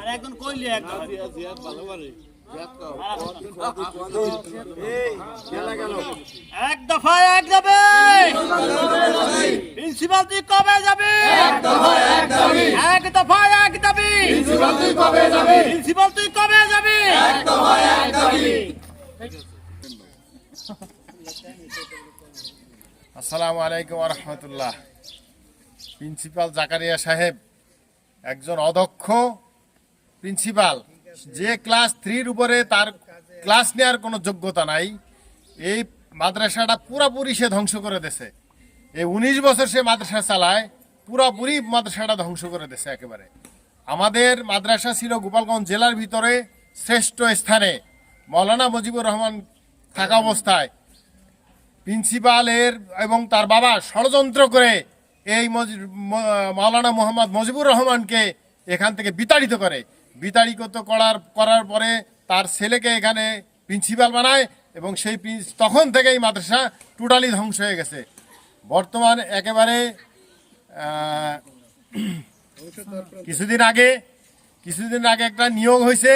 আর একজন কইলি একদম এক দফা এক যাবে প্রিন্সিপাল তুই কবে যাবি? এক দফা এক দাবি। প্রিন্সিপাল তুই কবে যাবি? আসসালামু আলাইকুম রহমতুল্লাহ। প্রিন্সিপাল জাকারিয়া সাহেব একজন অদক্ষ প্রিন্সিপাল যে ক্লাস থ্রির উপরে তার ক্লাস নেওয়ার কোনো যোগ্যতা নাই। এই মাদ্রাসাটা পুরাপুরি সে ধ্বংস করে দেছে এই উনিশ বছর সে মাদ্রাসা চালায়, পুরাপুরি মাদ্রাসাটা ধ্বংস করে দেছে একেবারে। আমাদের মাদ্রাসা ছিল গোপালগঞ্জ জেলার ভিতরে শ্রেষ্ঠ স্থানে। মৌলানা মুজিবুর রহমান থাকা অবস্থায়। প্রিন্সিপালের এবং তার বাবা ষড়যন্ত্র করে এই মাওলানা মোহাম্মদ মজিবুর রহমানকে এখান থেকে বিতাড়িত করে। বিতাড়িত করার করার পরে তার ছেলেকে এখানে প্রিন্সিপাল বানায় এবং সেই তখন থেকেই মাদ্রাসা টোটালি ধ্বংস হয়ে গেছে। বর্তমান একেবারে কিছুদিন আগে কিছুদিন আগে একটা নিয়োগ হয়েছে।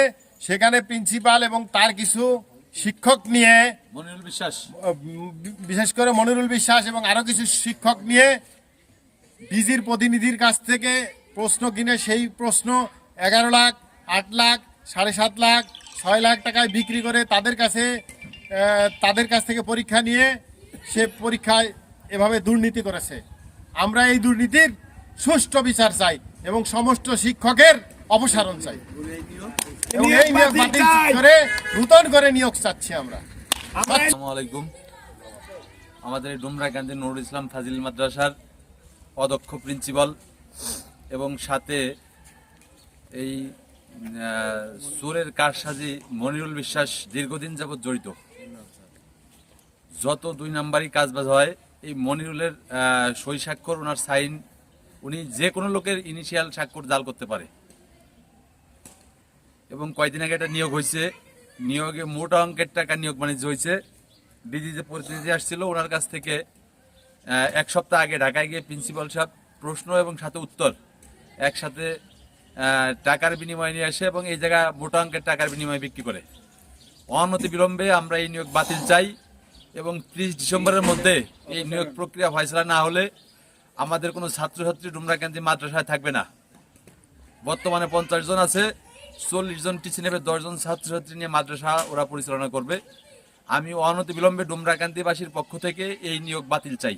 সেখানে প্রিন্সিপাল এবং তার কিছু শিক্ষক নিয়ে মনিরুল বিশ্বাস। বিশেষ করে মনিরুল বিশ্বাস এবং আরও কিছু শিক্ষক নিয়ে ডিজির প্রতিনিধির কাছ থেকে প্রশ্ন কিনে সেই প্রশ্ন এগারো লাখ আট লাখ সাড়ে সাত লাখ ছয় লাখ টাকায় বিক্রি করে তাদের কাছে তাদের কাছ থেকে পরীক্ষা নিয়ে সে পরীক্ষায় এভাবে দুর্নীতি করেছে। আমরা এই দুর্নীতির সুষ্ঠু বিচার চাই এবং সমস্ত শিক্ষকের অপসারণ চাই। এবং এই নিয়োগ বাতিল করে নূতন করে নিয়োগ চাচ্ছি আমরা। আসসালামু আলাইকুম। আমাদের ডুমরাকান্দি নুরুল ইসলাম ফাজিল মাদ্রাসার অদক্ষ প্রিন্সিপাল এবং সাথে এই সুরের কারসাজি মনিরুল বিশ্বাস দীর্ঘদিন যাবৎ জড়িত। যত দুই নাম্বারই কাজবাজ হয়, এই মনিরুলের সই স্বাক্ষর ওনার সাইন, উনি যে কোনো লোকের ইনিশিয়াল স্বাক্ষর জাল করতে পারে। এবং কয়দিন আগে একটা নিয়োগ হয়েছে। নিয়োগে মোটা অঙ্কের টাকা নিয়োগ বাণিজ্য হয়েছে। ডিজি যে প্রতিনিধি আসছিল, ওনার কাছ থেকে এক সপ্তাহ আগে ঢাকায় গিয়ে প্রিন্সিপাল সাহেব প্রশ্ন এবং সাথে উত্তর একসাথে টাকার বিনিময়ে নিয়ে আসে এবং এই জায়গা মোটা অঙ্কের টাকার বিনিময়ে বিক্রি করে। অনতি বিলম্বে আমরা এই নিয়োগ বাতিল চাই এবং ত্রিশ ডিসেম্বরের মধ্যে এই নিয়োগ প্রক্রিয়া ফয়সলা না হলে আমাদের কোনো ছাত্রছাত্রী ডুমরাকান্দি মাদ্রাসায় থাকবে না। বর্তমানে পঞ্চাশ জন আছে, চল্লিশ জন টিচি নেবে দশজন ছাত্রছাত্রী নিয়ে মাদ্রাসা ওরা পরিচালনা করবে। আমি অনতি বিলম্বে ডুমরাকান্দিবাসীর পক্ষ থেকে এই নিয়োগ বাতিল চাই।